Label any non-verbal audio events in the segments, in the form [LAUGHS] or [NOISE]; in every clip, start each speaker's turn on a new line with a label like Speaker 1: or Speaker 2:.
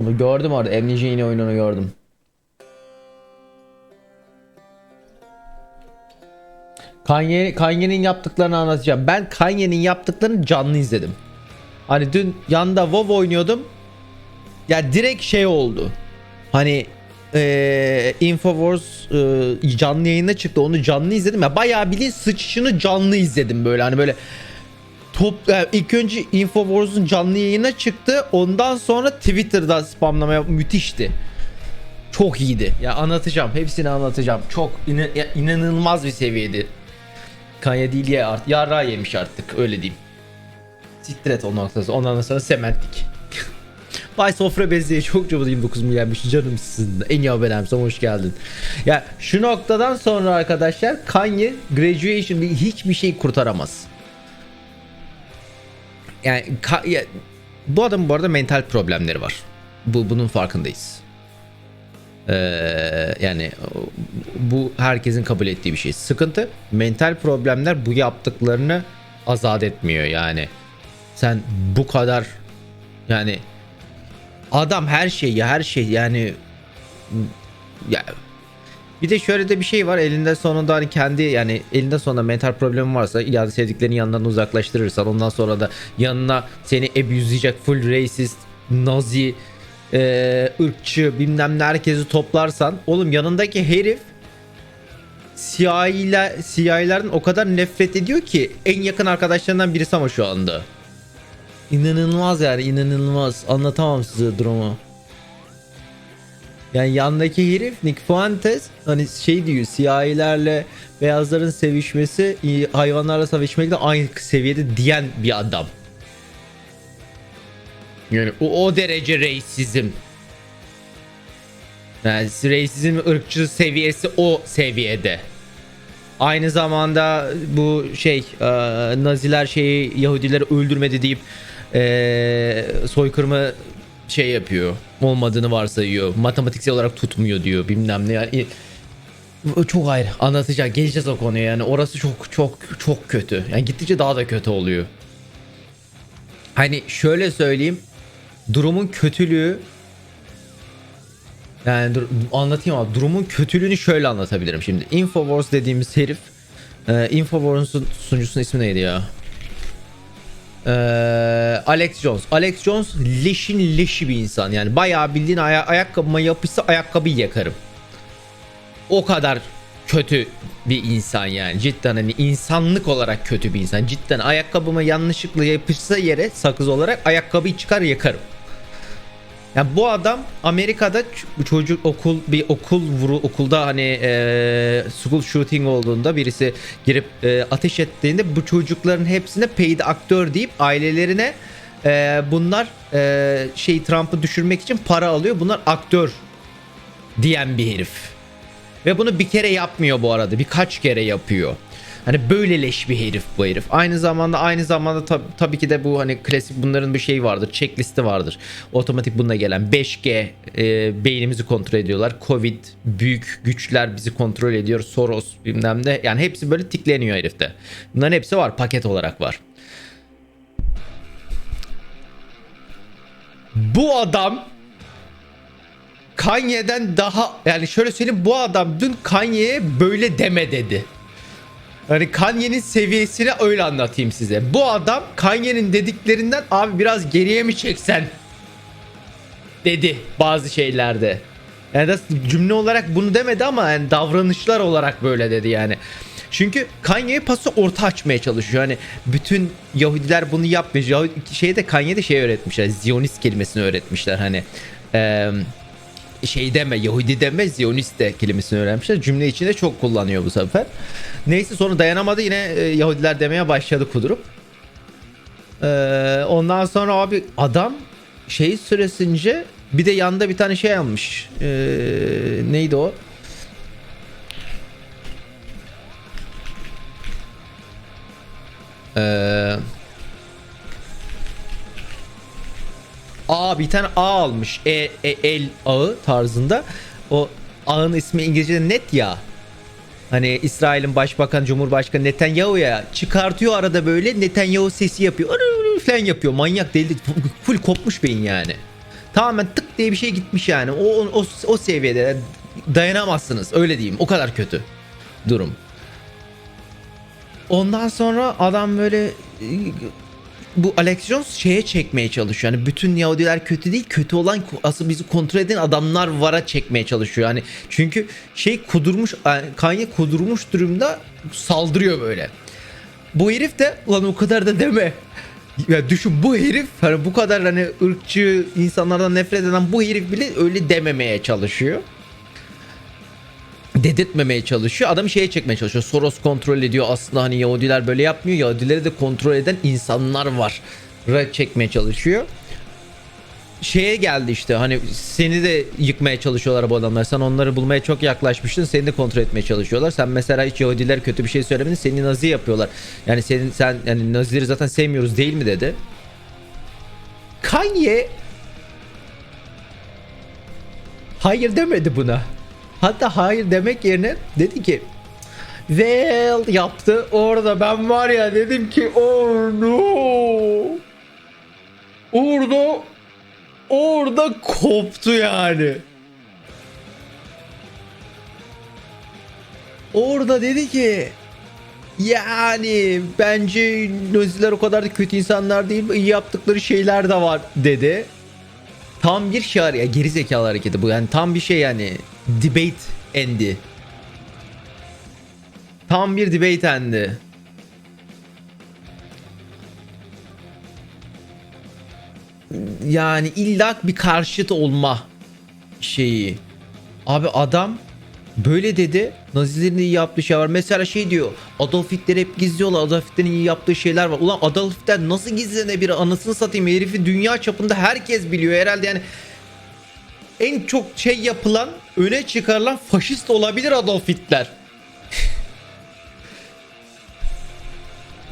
Speaker 1: Gördüm orada. Amnesia yine oyununu gördüm. Kanye, Kanye'nin yaptıklarını anlatacağım. Ben Kanye'nin yaptıklarını canlı izledim. Hani dün yanda WoW oynuyordum. Ya direkt şey oldu. Hani eee Infowars eee, canlı yayına çıktı. Onu canlı izledim. Ya bayağı bildiğin sıçışını canlı izledim böyle. Hani böyle top e, ilk önce Infowars'un canlı yayına çıktı. Ondan sonra Twitter'da spamlamaya müthişti. Çok iyiydi. Ya anlatacağım. Hepsini anlatacağım. Çok ya inanılmaz bir seviyedi. Kanye değil ya art yara yemiş artık öyle diyeyim. Siktir et ondan sonra. Ondan sonra sementlik. [LAUGHS] Bay Sofra Bezdi'ye çok çok 29 mu gelmiş canım sizin de. En iyi abonemsem hoş geldin. Ya şu noktadan sonra arkadaşlar Kanye graduation bir hiçbir şey kurtaramaz. Yani ka- ya, bu adamın bu arada mental problemleri var. Bu bunun farkındayız. Ee, yani bu herkesin kabul ettiği bir şey. Sıkıntı mental problemler bu yaptıklarını azat etmiyor yani. Sen bu kadar yani adam her şey ya her şey yani ya bir de şöyle de bir şey var elinde sonunda hani kendi yani elinde sonunda mental problemi varsa ya sevdiklerinin yanından uzaklaştırırsan ondan sonra da yanına seni abuzlayacak full racist nazi e, ırkçı bilmem ne herkesi toplarsan oğlum yanındaki herif CIA'ler, CIA'lerden o kadar nefret ediyor ki en yakın arkadaşlarından birisi ama şu anda. İnanılmaz yani inanılmaz. Anlatamam size durumu. Yani yandaki herif Nick Fuentes hani şey diyor siyahilerle beyazların sevişmesi hayvanlarla sevişmekle aynı seviyede diyen bir adam. Yani o, o derece reisizm. Yani reisizm ırkçı seviyesi o seviyede. Aynı zamanda bu şey e, Naziler şeyi Yahudileri öldürmedi deyip e, soykırımı şey yapıyor. Olmadığını varsayıyor. Matematiksel olarak tutmuyor diyor bilmem ne yani. Bu Çok ayrı anlatacak geleceğiz o konuya yani orası çok çok çok kötü yani gittikçe daha da kötü oluyor. Hani şöyle söyleyeyim durumun kötülüğü yani dur, anlatayım abi. Durumun kötülüğünü şöyle anlatabilirim şimdi. Infowars dediğimiz herif e, Infowars'un sunucusunun ismi neydi ya? E, Alex Jones. Alex Jones leşin leşi bir insan. Yani bayağı bildiğin aya- ayakkabıma yapışsa ayakkabıyı yakarım. O kadar kötü bir insan yani. Cidden hani insanlık olarak kötü bir insan. Cidden ayakkabıma yanlışlıkla yapışsa yere sakız olarak ayakkabıyı çıkar yakarım. Yani bu adam Amerika'da çocuk okul bir okul vuru okulda hani eee school shooting olduğunda birisi girip eee, ateş ettiğinde bu çocukların hepsine paid aktör deyip ailelerine eee, bunlar eee, şey Trump'ı düşürmek için para alıyor. Bunlar aktör diyen bir herif. Ve bunu bir kere yapmıyor bu arada. Birkaç kere yapıyor. Hani böyle leş bir herif bu herif. Aynı zamanda aynı zamanda tab- tabii ki de bu hani klasik bunların bir şey vardır. Checklisti vardır. Otomatik bununla gelen 5G e, beynimizi kontrol ediyorlar. Covid büyük güçler bizi kontrol ediyor. Soros bilmem ne. Yani hepsi böyle tikleniyor herifte. Bunların hepsi var. Paket olarak var. Bu adam Kanye'den daha yani şöyle söyleyeyim bu adam dün Kanye'ye böyle deme dedi. Hani Kanye'nin seviyesini öyle anlatayım size. Bu adam Kanye'nin dediklerinden abi biraz geriye mi çeksen dedi bazı şeylerde. Yani da cümle olarak bunu demedi ama yani davranışlar olarak böyle dedi yani. Çünkü Kanye'ye pası orta açmaya çalışıyor. Hani bütün Yahudiler bunu yapmıyor. Yahudi, şeyde Kanye'de şey öğretmişler. Ziyonist kelimesini öğretmişler hani. Eee şey deme Yahudi deme Ziyonist de kelimesini öğrenmişler. Cümle içinde çok kullanıyor bu sefer. Neyse sonra dayanamadı yine e, Yahudiler demeye başladı kudurup. Ee, ondan sonra abi adam şey süresince bir de yanında bir tane şey almış. Ee, neydi o? Ee, A bir tane A almış. E, e- el ağı tarzında. O ağın ismi İngilizce'de net ya. Hani İsrail'in başbakan Cumhurbaşkanı Netanyahu ya çıkartıyor arada böyle Netanyahu sesi yapıyor. Falan yapıyor. Manyak deli. Full kopmuş beyin yani. Tamamen tık diye bir şey gitmiş yani. O o, o seviyede dayanamazsınız. Öyle diyeyim. O kadar kötü durum. Ondan sonra adam böyle bu Alex Jones şeye çekmeye çalışıyor. Yani bütün Yahudiler kötü değil, kötü olan asıl bizi kontrol eden adamlar vara çekmeye çalışıyor. Yani çünkü şey kudurmuş, Kanye kudurmuş durumda saldırıyor böyle. Bu herif de ulan o kadar da deme. Ya düşün bu herif hani bu kadar hani ırkçı insanlardan nefret eden bu herif bile öyle dememeye çalışıyor dedirtmemeye çalışıyor. Adamı şeye çekmeye çalışıyor. Soros kontrol ediyor. Aslında hani Yahudiler böyle yapmıyor. Yahudileri de kontrol eden insanlar var. Ra çekmeye çalışıyor. Şeye geldi işte hani seni de yıkmaya çalışıyorlar bu adamlar. Sen onları bulmaya çok yaklaşmıştın. Seni de kontrol etmeye çalışıyorlar. Sen mesela hiç Yahudiler kötü bir şey söylemedin. Seni Nazi yapıyorlar. Yani senin sen yani Nazileri zaten sevmiyoruz değil mi dedi. Kanye hayır demedi buna. Hatta hayır demek yerine dedi ki Well yaptı. Orada ben var ya dedim ki oh no. Orada orada koptu yani. Orada dedi ki yani bence Naziler o kadar da kötü insanlar değil. iyi yaptıkları şeyler de var dedi. Tam bir şiar ya geri zekalı hareketi bu yani tam bir şey yani debate endi. Tam bir debate endi. Yani illa bir karşıt olma şeyi. Abi adam böyle dedi. Nazilerin iyi yaptığı şey var. Mesela şey diyor. Adolf Hitler hep gizliyorlar. Adolf Hitler'in iyi yaptığı şeyler var. Ulan Adolf Hitler nasıl gizlenebilir? Anasını satayım. Herifi dünya çapında herkes biliyor. Herhalde yani en çok şey yapılan, öne çıkarılan faşist olabilir Adolf Hitler.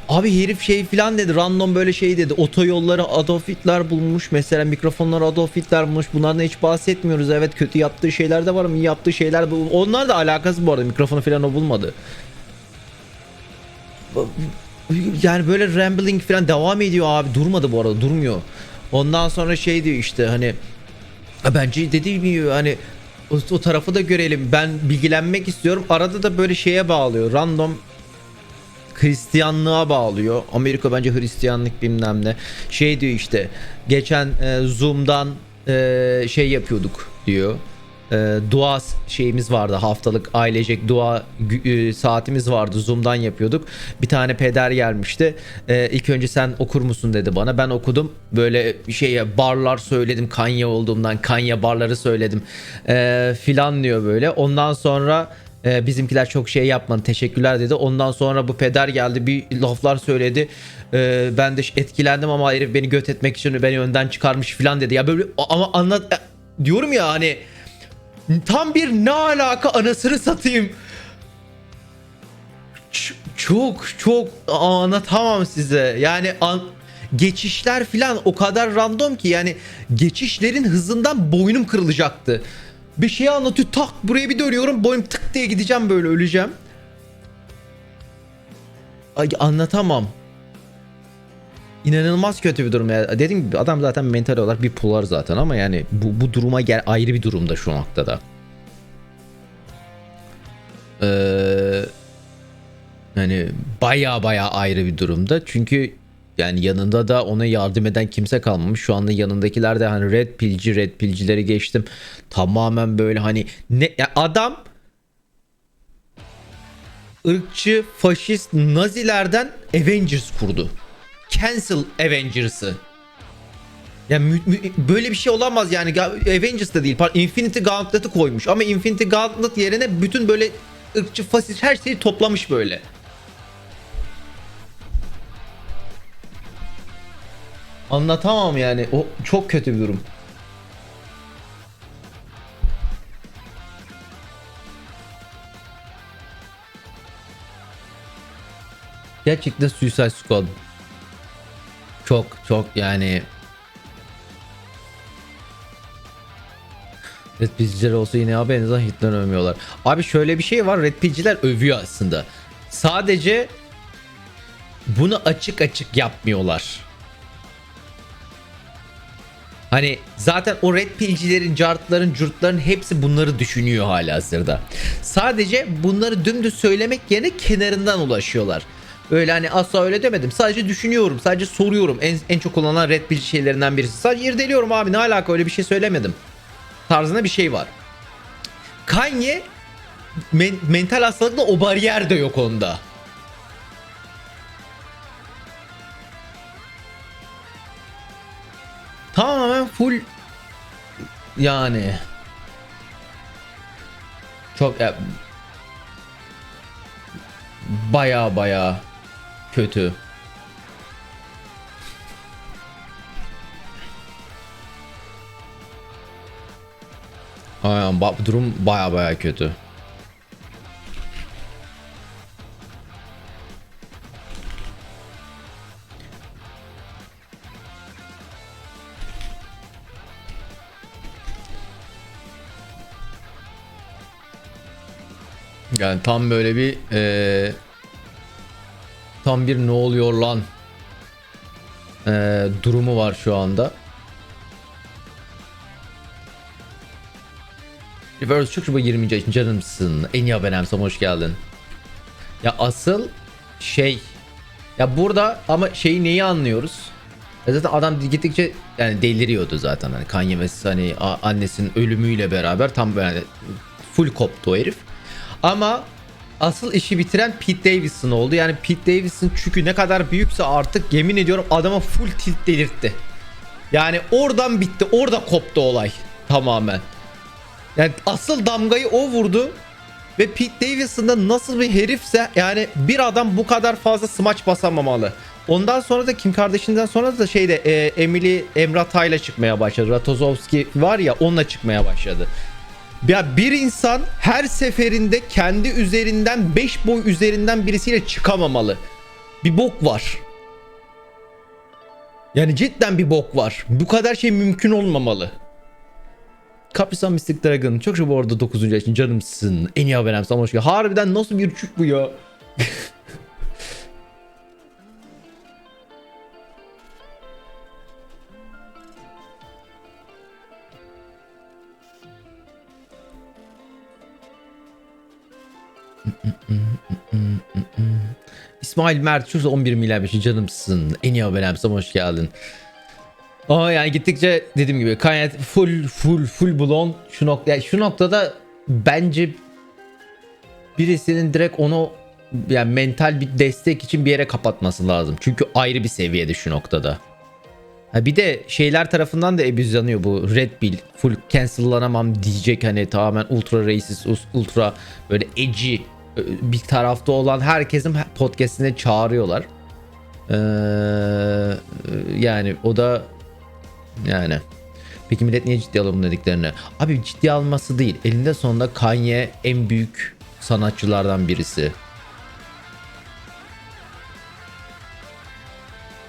Speaker 1: Abi herif şey filan dedi random böyle şey dedi. Otoyolları Adolf Hitler bulmuş mesela mikrofonları Adolf Hitler bulmuş. Bunlardan hiç bahsetmiyoruz. Evet kötü yaptığı şeyler de var ama iyi yaptığı şeyler de onlar da alakası bu arada. Mikrofonu filan o bulmadı. Yani böyle rambling filan devam ediyor abi. Durmadı bu arada durmuyor. Ondan sonra şey diyor işte hani Ha, Bence dediğim gibi hani o, o tarafı da görelim. Ben bilgilenmek istiyorum. Arada da böyle şeye bağlıyor. Random Hristiyanlığa bağlıyor. Amerika bence Hristiyanlık bilmem ne. Şey diyor işte geçen e, Zoom'dan e, şey yapıyorduk diyor. E, dua şeyimiz vardı haftalık ailecek dua e, saatimiz vardı Zoom'dan yapıyorduk. Bir tane peder gelmişti. E, ilk önce sen okur musun dedi bana. Ben okudum. Böyle şeye barlar söyledim Kanye olduğumdan. Kanye barları söyledim. E, filan diyor böyle. Ondan sonra ee, bizimkiler çok şey yapmadı teşekkürler dedi. Ondan sonra bu peder geldi bir laflar söyledi. Ee, ben de etkilendim ama herif beni göt etmek için beni önden çıkarmış falan dedi. Ya böyle ama anlat e, diyorum ya hani tam bir ne alaka anasını satayım. Ç- çok çok anlatamam size. Yani an- geçişler falan o kadar random ki yani geçişlerin hızından boynum kırılacaktı. Bir şey anlatıyor tak buraya bir dönüyorum boynum tık diye gideceğim böyle öleceğim. Ay, anlatamam. İnanılmaz kötü bir durum ya. Dediğim gibi adam zaten mental olarak bir pular zaten ama yani bu, bu duruma gel ayrı bir durumda şu noktada. Ee, yani baya baya ayrı bir durumda. Çünkü yani yanında da ona yardım eden kimse kalmamış. Şu anda yanındakiler de hani red pilci red pilcileri geçtim. Tamamen böyle hani ne ya adam ırkçı, faşist, nazilerden Avengers kurdu. Cancel Avengers'ı. Ya mü- mü- böyle bir şey olamaz yani Avengers da değil. Infinity Gauntlet'ı koymuş ama Infinity Gauntlet yerine bütün böyle ırkçı, faşist her şeyi toplamış böyle. Anlatamam yani. O çok kötü bir durum. Gerçekten Suicide Squad. Çok çok yani Red Pill'ciler olsa yine abi en azından Hitler övmüyorlar. Abi şöyle bir şey var Red Pill'ciler övüyor aslında. Sadece bunu açık açık yapmıyorlar. Hani zaten o red pillcilerin, cartların, curtların hepsi bunları düşünüyor hala hazırda. Sadece bunları dümdüz söylemek yerine kenarından ulaşıyorlar. Öyle hani asla öyle demedim. Sadece düşünüyorum. Sadece soruyorum. En, en çok kullanılan red pill şeylerinden birisi. Sadece irdeliyorum abi ne alaka öyle bir şey söylemedim. Tarzında bir şey var. Kanye men- mental hastalıkla o bariyer de yok onda. Tamamen full yani çok ya, baya baya kötü. Aynen ba- durum baya baya kötü. Yani tam böyle bir eee, tam bir ne oluyor lan eee, durumu var şu anda. Reverse çok şuba 20. yaşın canımsın. En iyi abonemsem hoş geldin. Ya asıl şey ya burada ama şeyi neyi anlıyoruz? Ya zaten adam gittikçe yani deliriyordu zaten hani Kanye West hani annesinin ölümüyle beraber tam yani full koptu o herif. Ama asıl işi bitiren Pete Davidson oldu. Yani Pete Davidson çünkü ne kadar büyükse artık yemin ediyorum adama full tilt delirtti. Yani oradan bitti. Orada koptu olay tamamen. Yani asıl damgayı o vurdu. Ve Pete Davidson da nasıl bir herifse yani bir adam bu kadar fazla smaç basamamalı. Ondan sonra da Kim Kardashian'dan sonra da şeyde e, Emily Emratay'la çıkmaya başladı. Ratozovski var ya onunla çıkmaya başladı. Ya bir insan her seferinde kendi üzerinden 5 boy üzerinden birisiyle çıkamamalı. Bir bok var. Yani cidden bir bok var. Bu kadar şey mümkün olmamalı. Kaprisan Mystic Dragon. Çok şu bu arada 9. yaşın canımsın. En iyi haberim sana hoş geldin. Harbiden nasıl bir çük bu ya? [LAUGHS] İsmail Mert şu 11 milyar beşi canımsın. En iyi haberim sana hoş geldin. Ama yani gittikçe dediğim gibi Kanye full full full blown şu nokta yani şu noktada bence birisinin direkt onu yani mental bir destek için bir yere kapatması lazım. Çünkü ayrı bir seviyede şu noktada. Ha bir de şeyler tarafından da ebüzlanıyor bu Red Pill full cancellanamam diyecek hani tamamen ultra racist ultra böyle edgy bir tarafta olan herkesin podcast'ine çağırıyorlar. Ee, yani o da yani. Peki millet niye ciddi alıyor bunun dediklerini? Abi ciddi alması değil. Elinde sonunda Kanye en büyük sanatçılardan birisi.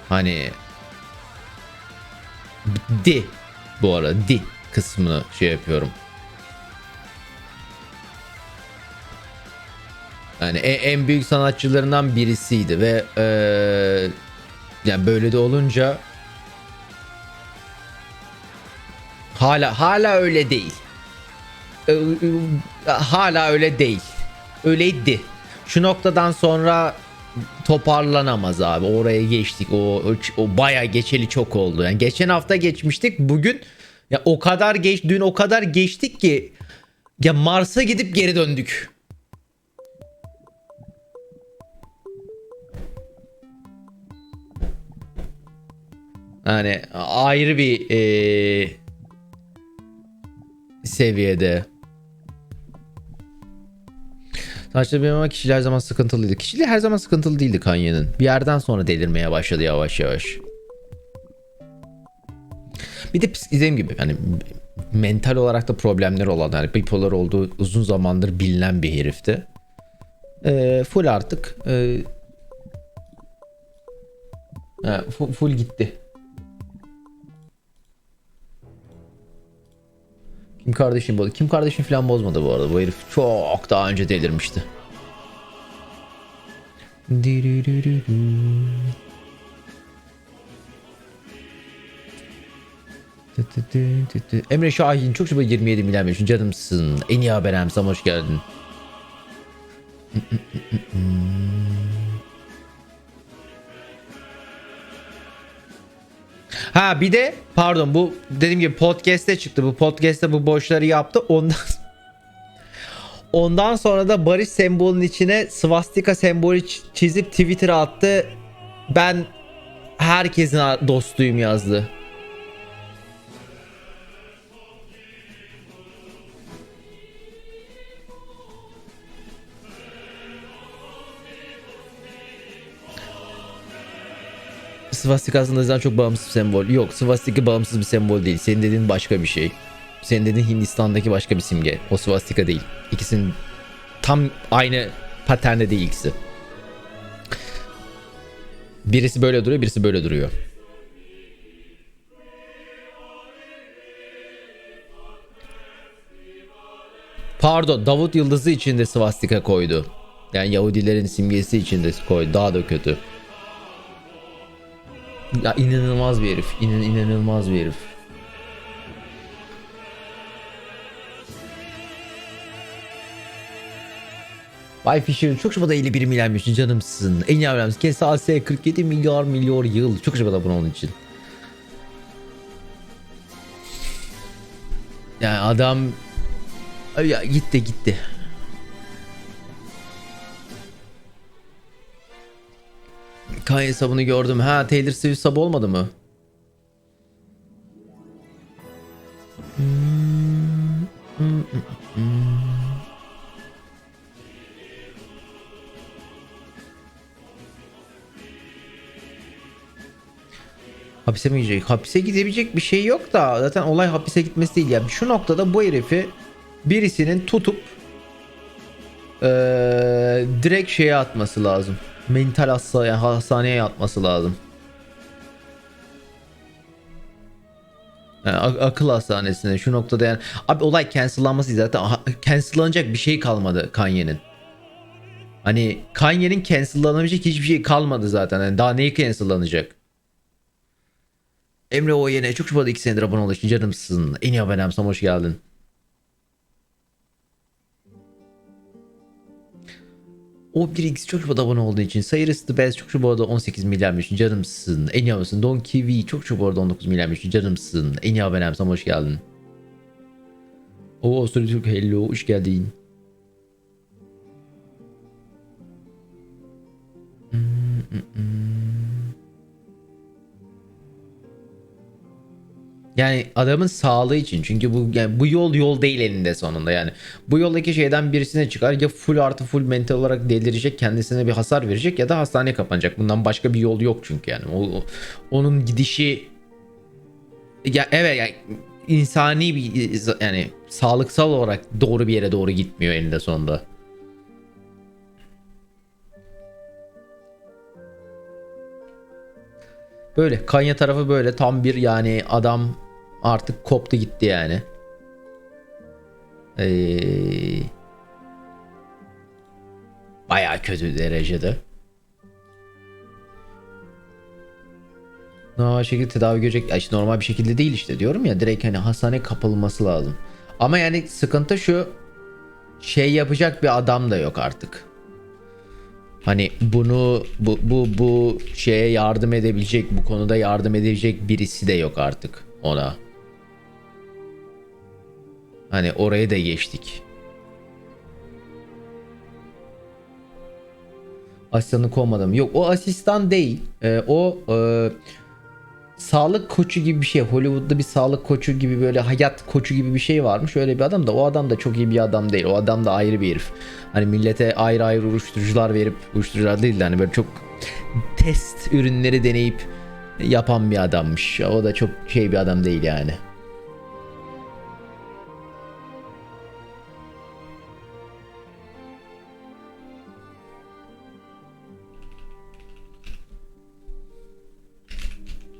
Speaker 1: Hani di bu arada di kısmını şey yapıyorum. Yani en, en büyük sanatçılarından birisiydi ve ee, yani böyle de olunca hala hala öyle değil. Hala öyle değil. Öyleydi. Şu noktadan sonra toparlanamaz abi. Oraya geçtik. O o baya geçeli çok oldu. Yani geçen hafta geçmiştik. Bugün ya o kadar geç dün o kadar geçtik ki ya Mars'a gidip geri döndük. Yani ayrı bir ee, seviyede. Saçları benim ama kişiliği her zaman sıkıntılıydı. Kişiliği her zaman sıkıntılı değildi Kanye'nin. Bir yerden sonra delirmeye başladı yavaş yavaş. Bir de dediğim gibi hani mental olarak da problemler olan yani bipolar olduğu uzun zamandır bilinen bir herifti. Ee, full artık e, full gitti. Kim kardeşim bozdu. Kim kardeşim falan bozmadı bu arada. Bu herif çok daha önce delirmişti. Emre Şahin çok şubat 27 milyon vermiş. Canımsın. En iyi haber Hamsam hoş geldin. Ha bir de pardon bu dediğim gibi podcast'te çıktı. Bu podcast'te bu boşları yaptı. Ondan Ondan sonra da barış sembolünün içine swastika sembolü çizip Twitter'a attı. Ben herkesin dostuyum yazdı. Swastika aslında zaten çok bağımsız bir sembol. Yok swastika bağımsız bir sembol değil. Senin dediğin başka bir şey. Senin dediğin Hindistan'daki başka bir simge. O swastika değil. İkisinin tam aynı paternde değil ikisi. Birisi böyle duruyor, birisi böyle duruyor. Pardon, Davut Yıldızı içinde swastika koydu. Yani Yahudilerin simgesi içinde koydu. Daha da kötü. Ya inanılmaz bir herif. İnan, inanılmaz bir herif. Bay Fisher çok şurada 51 milyarmış canımsın. En ablamız KSAS 47 milyar milyar yıl. Çok şurada abone onun için. Yani adam ya gitti gitti. Kanye hesabını gördüm. Ha Taylor Swift hesabı olmadı mı? Hapise mi gidecek? Hapise gidebilecek bir şey yok da zaten olay hapise gitmesi değil ya. Şu noktada bu herifi birisinin tutup eee, direkt şeye atması lazım. Mental hasta yani hastaneye atması lazım. Yani ak- akıl hastanesine şu noktada yani abi olay cancellanması zaten cancellanacak bir şey kalmadı Kanye'nin. Hani Kanye'nin cancellanabilecek hiçbir şey kalmadı zaten. Yani daha neyi cancellanacak? Emre o yine çok şubat 2 senedir abone olduğu için canımsın. En iyi abonem hoş geldin. O 1x çok şubat abone olduğu için Sayırız The Best çok şubat 18 milyarmış canımsın. En iyi abonesin. Don Kiwi çok şubat 19 milyarmış canımsın. En iyi abonem sana hoş geldin. O Avustralya Türk hello hoş geldin. Yani adamın sağlığı için çünkü bu yani bu yol yol değil elinde sonunda yani. Bu yoldaki şeyden birisine çıkar ya full artı full mental olarak delirecek kendisine bir hasar verecek ya da hastaneye kapanacak. Bundan başka bir yol yok çünkü yani. O, onun gidişi ya evet yani insani bir yani sağlıksal olarak doğru bir yere doğru gitmiyor eninde sonunda. Böyle Kanya tarafı böyle tam bir yani adam artık koptu gitti yani. Ee, bayağı kötü derecede. Normal şekilde tedavi görecek. Ya işte normal bir şekilde değil işte diyorum ya direkt hani hastane kapılması lazım. Ama yani sıkıntı şu şey yapacak bir adam da yok artık. Hani bunu bu bu bu şeye yardım edebilecek bu konuda yardım edebilecek birisi de yok artık ona. Hani oraya da geçtik. Asistanı kovmadım. Yok o asistan değil. Ee, o e, sağlık koçu gibi bir şey. Hollywood'da bir sağlık koçu gibi böyle hayat koçu gibi bir şey varmış. Öyle bir adam da o adam da çok iyi bir adam değil. O adam da ayrı bir herif. Hani millete ayrı ayrı uyuşturucular verip uyuşturucular değil de hani böyle çok test ürünleri deneyip yapan bir adammış. O da çok şey bir adam değil yani.